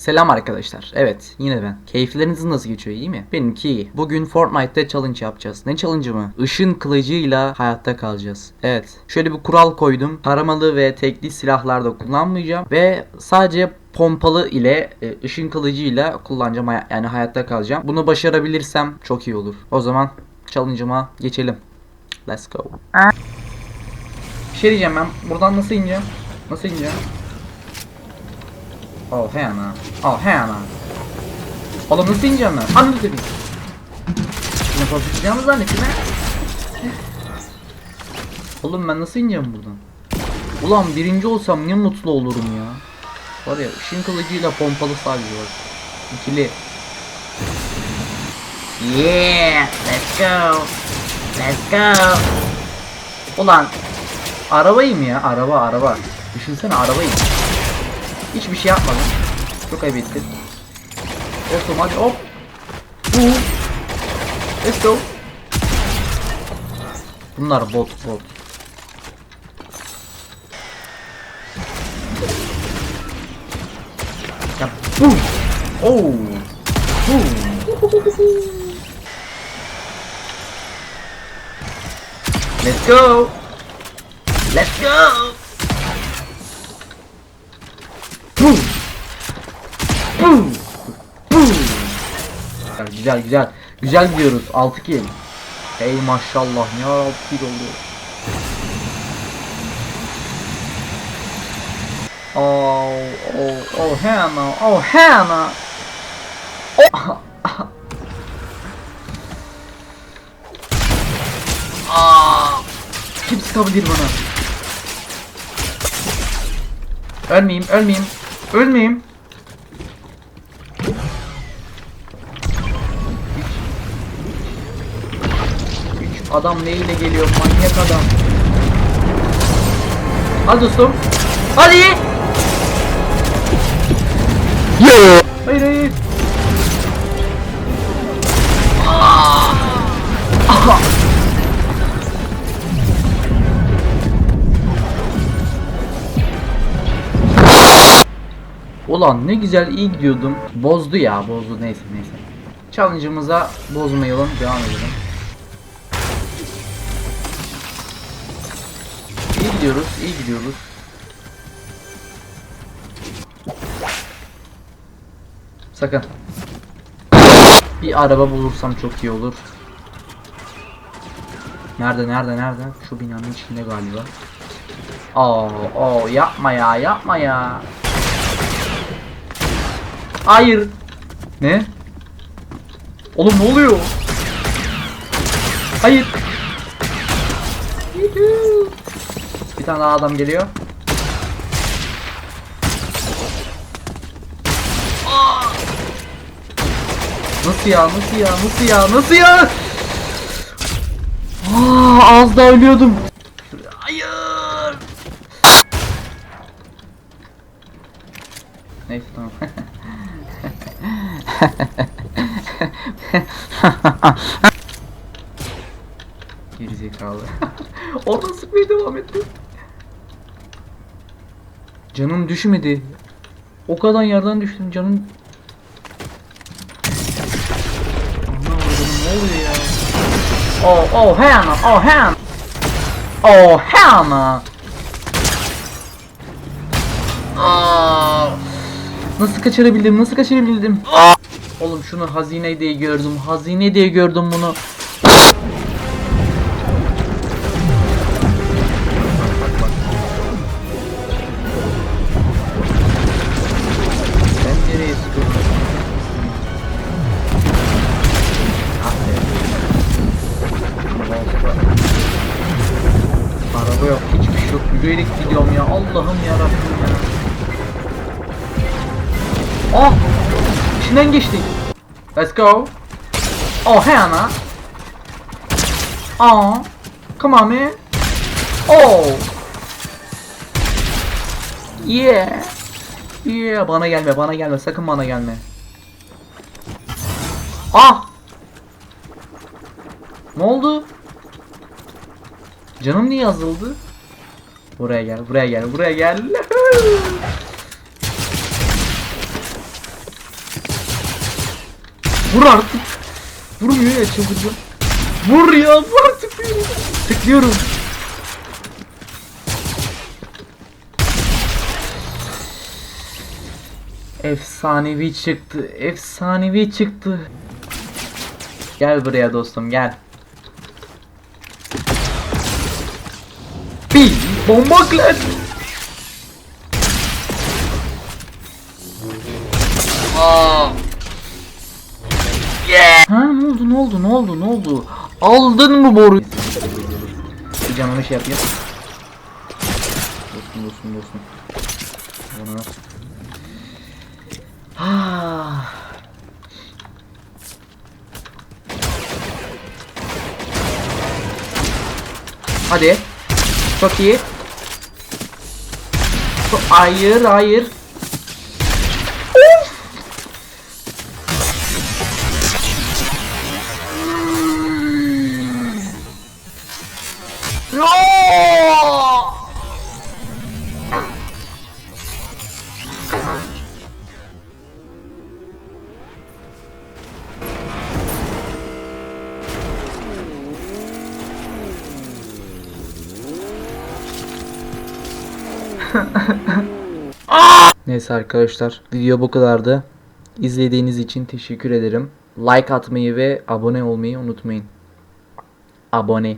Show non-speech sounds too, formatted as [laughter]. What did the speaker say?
Selam arkadaşlar. Evet yine ben. Keyifleriniz nasıl geçiyor iyi mi? Benimki iyi. Bugün Fortnite'te challenge yapacağız. Ne challenge'ı mı? Işın kılıcıyla hayatta kalacağız. Evet. Şöyle bir kural koydum. Taramalı ve tekli silahlarda kullanmayacağım. Ve sadece pompalı ile e, ışın kılıcıyla kullanacağım. Yani hayatta kalacağım. Bunu başarabilirsem çok iyi olur. O zaman challenge'ıma geçelim. Let's go. Bir şey diyeceğim ben. Buradan nasıl ineceğim? Nasıl ineceğim? Oh he ana. Oh he ana. Oğlum nasıl ineceğim ben? Anladın tabii. Ne yapacağımı zannettim ha? Oğlum ben nasıl ineceğim buradan? Ulan birinci olsam ne mutlu olurum ya. Var ya ışın kılıcıyla pompalı sadece var. İkili. Yeah, let's go. Let's go. Ulan arabayım ya araba araba. Düşünsene arabayım. Hiçbir şey yapmadım. Çok ayıp ettim. Hadi hop. Woo. Let's go. Bunlar bot bot. Ya boom. Oh. Boom. Let's go. Let's go. Boom. Boom. Güzel güzel güzel. Gidiyoruz. 6 kill. Hey maşallah ara 6 kill oldu. Oh oh oh Hannah oh Hannah. Oh. [laughs] Aa, kim sıkabilir bana? Ölmeyeyim, ölmeyeyim, ölmeyeyim. Adam neyle geliyor? Manyak adam. Hadi dostum. Hadi. Yo. Hayır hayır. Aha. Ulan ne güzel iyi gidiyordum. Bozdu ya bozdu neyse neyse. Challenge'ımıza bozmayalım devam edelim. İyi gidiyoruz iyi gidiyoruz. Sakın. Bir araba bulursam çok iyi olur. Nerede nerede nerede? Şu binanın içinde galiba. Oo, oo yapma ya yapma ya. Hayır. Ne? Oğlum ne oluyor? Hayır. Yuhuu. Bir tane daha adam geliyor. Nasıl ya? Nasıl ya? Nasıl ya? Nasıl ya? Aa, az daha ölüyordum. Hayır. Neyse tamam. [laughs] Gerizekalı. [laughs] Oradan sıkmaya devam etti. Canım düşmedi. O kadar yerden düştüm canım. Ne oluyor ya? Oh oh Hannah oh Hannah. Oh Hannah. Aa! Nasıl kaçırabildim? Nasıl kaçırabildim? Oğlum şunu hazine diye gördüm. Hazine diye gördüm bunu. Hiçbir şey yok. Yürüyerek gidiyorum ya. Allah'ım ya Rabbim ya. Oh! İçinden geçtik. Let's go. Oh Hannah. Oh. Come on man. Oh. Yeah. Yeah bana gelme bana gelme sakın bana gelme. Ah. Ne oldu? Canım niye azaldı? Buraya gel, buraya gel, buraya gel. Vur artık. Vurmuyor ya çıldıracağım. Vur ya vur tıklıyorum. Tıklıyorum. Efsanevi çıktı. Efsanevi çıktı. Gel buraya dostum gel. Bomba lan. Ha ne oldu ne oldu ne oldu ne oldu? Aldın mı boru? Bir canımı şey yapayım. Dostum dostum dostum. Bana. Ah. Hadi. Çok iyi. Çok- Hayır hayır. [laughs] Neyse arkadaşlar video bu kadardı. İzlediğiniz için teşekkür ederim. Like atmayı ve abone olmayı unutmayın. Abone.